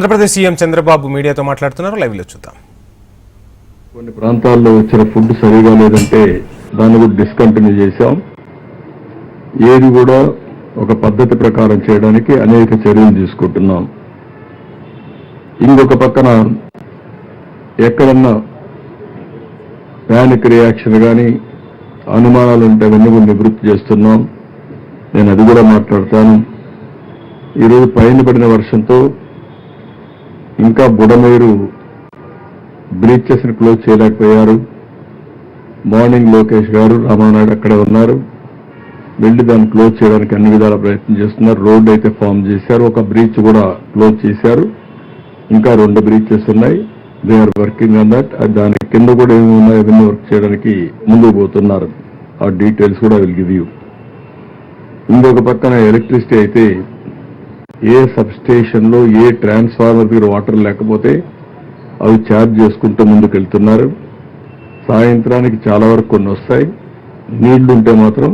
Andhra Pradesh CM Chandrababu మీడియాతో మాట్లాడుతున్నారు. లైవ్లో చూద్దాం. కొన్ని ప్రాంతాల్లో వచ్చిన ఫుడ్ సరిగా లేదంటే దాన్ని కూడా డిస్కంటిన్యూ చేశాం. ఏది కూడా ఒక పద్ధతి ప్రకారం చేయడానికి అనేక చర్యలు తీసుకుంటున్నాం. ఇంకొక పక్కన ఎక్కడన్నా ప్యానిక్ రియాక్షన్ కానీ అనుమానాలు ఉంటే అవన్నీ కూడా నివృత్తి చేస్తున్నాం. నేను అది కూడా మాట్లాడతాను. ఈరోజు పైన పడిన వర్షంతో ఇంకా బుడమేరు బ్రీచెస్ని క్లోజ్ చేయలేకపోయారు. మార్నింగ్ లోకేష్ గారు రామానాయుడు అక్కడే ఉన్నారు. వెళ్ళి దాన్ని క్లోజ్ చేయడానికి అన్ని విధాల ప్రయత్నం చేస్తున్నారు. రోడ్డు అయితే ఫామ్ చేశారు. ఒక బ్రీచ్ కూడా క్లోజ్ చేశారు. ఇంకా రెండు బ్రీచెస్ ఉన్నాయి. They are working on that దాని కింద కూడా ఏమి ఉన్నాయో అవన్నీ వర్క్ చేయడానికి ముందుకు పోతున్నారు. ఆ డీటెయిల్స్ కూడా విల్ గివ్ యూ ఇంకొక పక్కన ఎలక్ట్రిసిటీ అయితే ఏ సబ్స్టేషన్లో ఏ ట్రాన్స్ఫార్మర్ దగ్గర వాటర్ లేకపోతే అవి ఛార్జ్ చేసుకుంటూ ముందుకు వెళ్తున్నారు సాయంత్రానికి చాలా వరకు కొన్ని వస్తాయి. నీళ్ళుంటే మాత్రం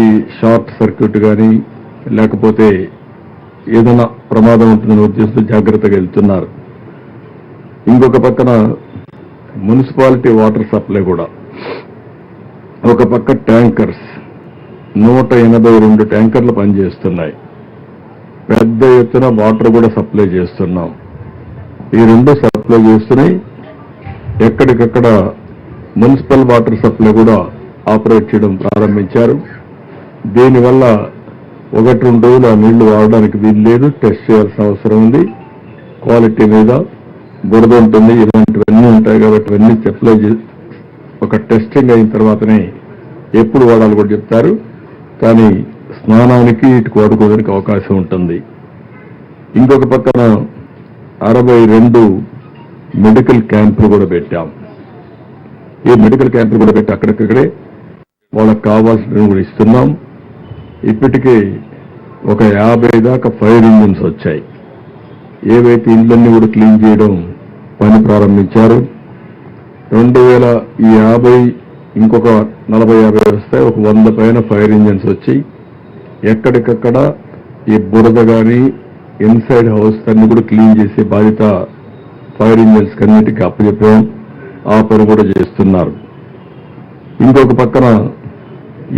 ఈ షార్ట్ సర్క్యూట్ కానీ లేకపోతే ఏదైనా ప్రమాదం ఉంటుందని ఉద్దేశంతో జాగ్రత్తగా వెళ్తున్నారు. ఇంకొక పక్కన మున్సిపాలిటీ వాటర్ సప్లై కూడా. ఒక పక్క ట్యాంకర్స్ నూట ఎనభై రెండు ట్యాంకర్లు పనిచేస్తున్నాయి. పెద్ద ఎత్తున వాటర్ కూడా సప్లై చేస్తున్నాం. ఈ రెండు సప్లై చేస్తున్నాయి. ఎక్కడికక్కడ మున్సిపల్ వాటర్ సప్లై కూడా ఆపరేట్ చేయడం ప్రారంభించారు. దీనివల్ల ఒకటి రెండు రోజులు ఆ నీళ్ళు వాడడానికి వీలు లేదు. టెస్ట్ చేయాల్సిన అవసరం ఉంది. క్వాలిటీ మీద బురద ఉంటుంది. ఇలాంటివన్నీ ఉంటాయి కాబట్టి ఇవన్నీ సప్లై చే- ఒక టెస్టింగ్ అయిన తర్వాతనే ఎప్పుడు వాడాలి కూడా చెప్తారు. కానీ స్నానానికి ఇటు వాడుకోవడానికి అవకాశం ఉంటుంది. ఇంకొక పక్కన అరవై రెండు మెడికల్ క్యాంపులు కూడా పెట్టాం. ఈ మెడికల్ క్యాంపులు కూడా పెట్టి అక్కడికక్కడే వాళ్ళకి కావాల్సినవి కూడా ఇస్తున్నాం. ఇప్పటికే ఒక యాభై దాకా ఫైర్ ఇంజిన్స్ వచ్చాయి. ఏవైతే ఇండ్లన్నీ కూడా క్లీన్ చేయడం పని ప్రారంభించారు. రెండు వేల ఈ యాభై ఇంకొక నలభై యాభై వస్తాయి. ఒక వంద పైన ఫైర్ ఇంజిన్స్ వచ్చి ఎక్కడికక్కడ ఈ బురద కానీ ఇన్సైడ్ హౌస్ అన్ని కూడా క్లీన్ చేసే బాధ్యత ఫైర్ ఇంజిన్స్ అన్నిటికీ అప్పచెప్పాం. ఆ పని కూడా చేస్తున్నారు. ఇంకొక పక్కన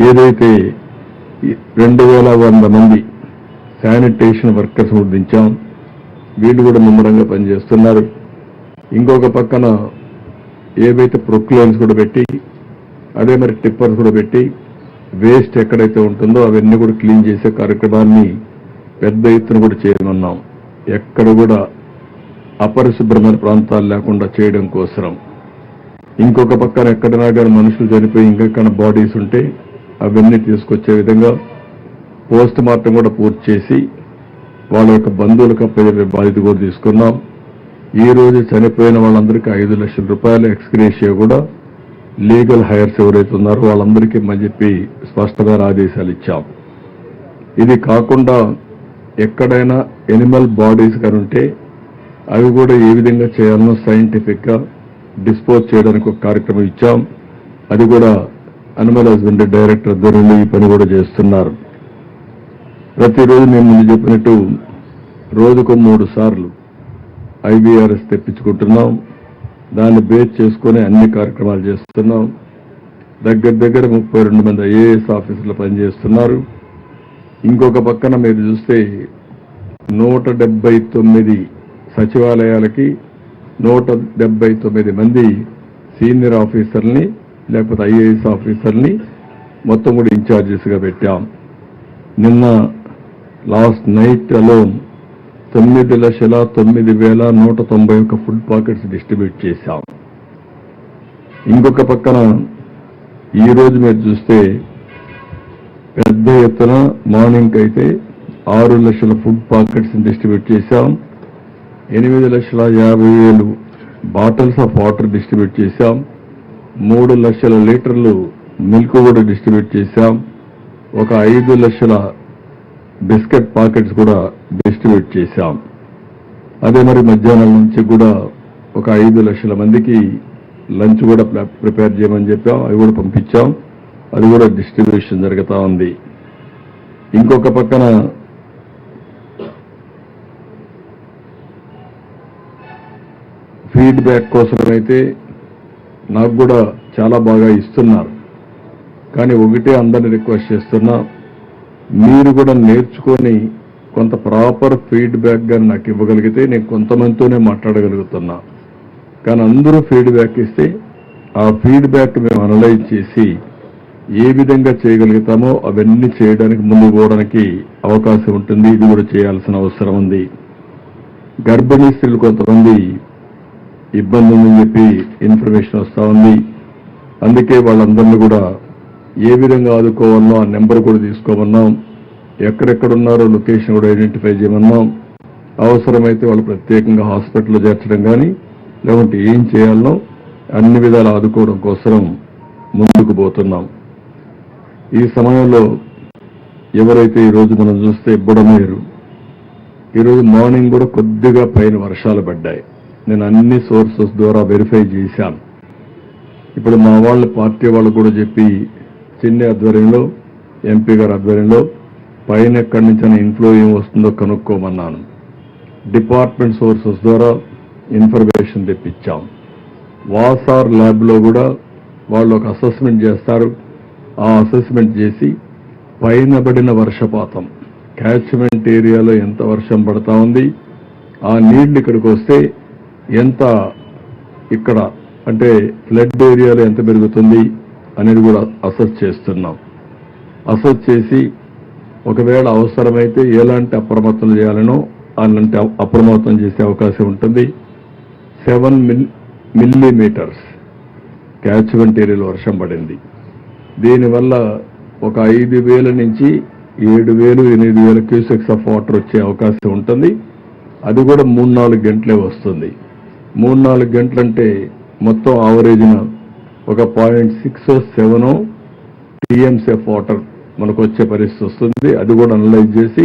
ఏదైతే రెండు వేల వంద మంది శానిటేషన్ వర్కర్స్ కూడా దించాం వీళ్ళు కూడా ముమ్మరంగా పనిచేస్తున్నారు. ఇంకొక పక్కన ఏవైతే ప్రొక్లైన్స్ కూడా పెట్టి అదే మరి టిప్పర్స్ కూడా పెట్టి వేస్ట్ ఎక్కడైతే ఉంటుందో అవన్నీ కూడా క్లీన్ చేసే కార్యక్రమాన్ని పెద్ద ఎత్తున కూడా చేయనున్నాం. ఎక్కడ కూడా అపరిశుభ్రమైన ప్రాంతాలు లేకుండా చేయడం కోసం ఇంకొక పక్కన ఎక్కడైనా కానీ మనుషులు చనిపోయి ఇంకెక్కడ బాడీస్ ఉంటే అవన్నీ తీసుకొచ్చే విధంగా పోస్ట్ మార్టం కూడా పూర్తి చేసి వాళ్ళ యొక్క బంధువులకు అప్పచెప్పే బాధ్యత కూడా తీసుకున్నాం. ఈ రోజు చనిపోయిన వాళ్ళందరికీ ఐదు లక్షల రూపాయల ఎక్స్గ్రేషియా కూడా లీగల్ హైర్స్ ఎవరైతే ఉన్నారో వాళ్ళందరికీ మని చెప్పి స్పష్టమైన ఆదేశాలు ఇచ్చాం. ఇది కాకుండా ఎక్కడైనా ఎనిమల్ బాడీస్ కానీ ఉంటే అవి కూడా ఏ విధంగా చేయాలనో సైంటిఫిక్గా డిస్పోజ్ చేయడానికి ఒక కార్యక్రమం ఇచ్చాం. అది కూడా అనిమల్ హస్బెండరీ డైరెక్టర్ ఆధ్వర్యంలో ఈ పని కూడా చేస్తున్నారు. ప్రతిరోజు మేము ముందు చెప్పినట్టు రోజుకు మూడు సార్లు ఐబీఆర్ఎస్ తెప్పించుకుంటున్నాం. దాన్ని బేస్ చేసుకుని అన్ని కార్యక్రమాలు చేస్తున్నాం. దగ్గర దగ్గర ముప్పై రెండు మంది ఐఏఎస్ ఆఫీసులు పనిచేస్తున్నారు. ఇంకొక పక్కన మీరు చూస్తే నూట డెబ్బై తొమ్మిది సచివాలయాలకి నూట డెబ్బై తొమ్మిది మంది సీనియర్ ఆఫీసర్ని లేకపోతే ఐఏఎస్ ఆఫీసర్ని మొత్తం కూడా ఇన్ఛార్జెస్గా పెట్టాం. నిన్న లాస్ట్ నైట్ అలోన్ తొమ్మిది లక్షల తొమ్మిది వేల నూట తొంభై ఒక్క ఫుడ్ పాకెట్స్ డిస్ట్రిబ్యూట్ చేశాం. ఇంకొక పక్కన ఈ రోజు మీరు చూస్తే పెద్ద ఎత్తున మార్నింగ్ అయితే ఆరు లక్షల ఫుడ్ పాకెట్స్ డిస్ట్రిబ్యూట్ చేశాం. ఎనిమిది లక్షల యాభై వేలు బాటిల్స్ ఆఫ్ వాటర్ డిస్ట్రిబ్యూట్ చేశాం. మూడు లక్షల లీటర్లు మిల్క్ కూడా డిస్ట్రిబ్యూట్ చేశాం. ఒక ఐదు లక్షల బిస్కెట్ పాకెట్స్ కూడా డిస్ట్రిబ్యూట్ చేశాం. అదే మరి మధ్యాహ్నం నుంచి కూడా ఒక ఐదు లక్షల మందికి లంచ్ కూడా ప్రిపేర్ చేయమని చెప్పాం. అవి కూడా పంపించాం. అది కూడా డిస్ట్రిబ్యూషన్ జరుగుతూ ఉంది. ఇంకొక పక్కన ఫీడ్బ్యాక్ కోసమైతే నాకు కూడా చాలా బాగా ఇస్తున్నారు. కానీ ఒకటే అందరిని రిక్వెస్ట్ చేస్తున్నా మీరు కూడా నేర్చుకొని కొంత ప్రాపర్ ఫీడ్బ్యాక్ కానీ నాకు ఇవ్వగలిగితే నేను కొంతమందితోనే మాట్లాడగలుగుతున్నా. కానీ అందరూ ఫీడ్బ్యాక్ ఇస్తే ఆ ఫీడ్బ్యాక్ మేము అనలైజ్ చేసి ఏ విధంగా చేయగలుగుతామో అవన్నీ చేయడానికి ముందు పోవడానికి అవకాశం ఉంటుంది. ఇది కూడా చేయాల్సిన అవసరం ఉంది. గర్భిణీ స్త్రీలు కొంతమంది ఇబ్బంది ఉందని చెప్పి ఇన్ఫర్మేషన్ వస్తూ ఉంది. అందుకే వాళ్ళందరినీ కూడా ఏ విధంగా ఆదుకోవాలనో ఆ నెంబర్ కూడా తీసుకోమన్నాం. ఎక్కడెక్కడున్నారో లొకేషన్ కూడా ఐడెంటిఫై చేయమన్నాం. అవసరమైతే వాళ్ళు ప్రత్యేకంగా హాస్పిటల్లో చేర్చడం కానీ లేకుంటే ఏం చేయాలనో అన్ని విధాలు ఆదుకోవడం కోసం ముందుకు పోతున్నాం. ఈ సమయంలో ఎవరైతే ఈరోజు మనం చూస్తే బుడమేరు ఈరోజు మార్నింగ్ కూడా కొద్దిగా పైన వర్షాలు పడ్డాయి. నేను అన్ని సోర్సెస్ ద్వారా వెరిఫై చేశాను. ఇప్పుడు మా వాళ్ళ పార్టీ వాళ్ళు కూడా చెప్పి చిన్ని ఆధ్వర్యంలో ఎంపీ గారి ఆధ్వర్యంలో పైన ఎక్కడి నుంచి ఇన్ఫ్లో ఏం వస్తుందో కనుక్కోమన్నాను. డిపార్ట్మెంట్ సోర్సెస్ ద్వారా ఇన్ఫర్మేషన్ తెప్పించాం. వాసార్ ల్యాబ్లో కూడా వాళ్ళు ఒక అసెస్మెంట్ చేస్తారు. ఆ అసెస్మెంట్ చేసి పైన పడిన వర్షపాతం. క్యాచ్మెంట్ ఏరియాలో ఎంత వర్షం పడతా ఉంది? ఆ నీళ్ళు ఇక్కడికి వస్తే ఎంత ఇక్కడ అంటే ఫ్లడ్ ఏరియాలో ఎంత పెరుగుతుంది అనేది కూడా అసెస్ చేస్తున్నాం. అసెస్ చేసి ఒకవేళ అవసరమైతే ఎలాంటి అప్రమత్తం చేయాలనో అలాంటి అప్రమత్తం చేసే అవకాశం ఉంటుంది. సెవెన్ మిల్ మిల్లీమీటర్స్ క్యాచ్మెంట్ ఏరియాలో వర్షం పడింది. దీనివల్ల ఒక ఐదు వేల నుంచి ఏడు వేలు ఎనిమిది వేల క్యూసెక్స్ ఆఫ్ వాటర్ వచ్చే అవకాశం ఉంటుంది. అది కూడా మూడు నాలుగు గంటలే వస్తుంది. మూడు నాలుగు గంటలంటే మొత్తం ఆవరేజ్న ఒక point six seven TMC of water మనకు వచ్చే పరిస్థితి వస్తుంది. అది కూడా అనలైజ్ చేసి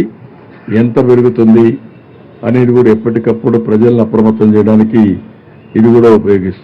ఎంత పెరుగుతుంది అనేది కూడా ఎప్పటికప్పుడు ప్రజలను అప్రమత్తం చేయడానికి ఇది కూడా ఉపయోగిస్తుంది.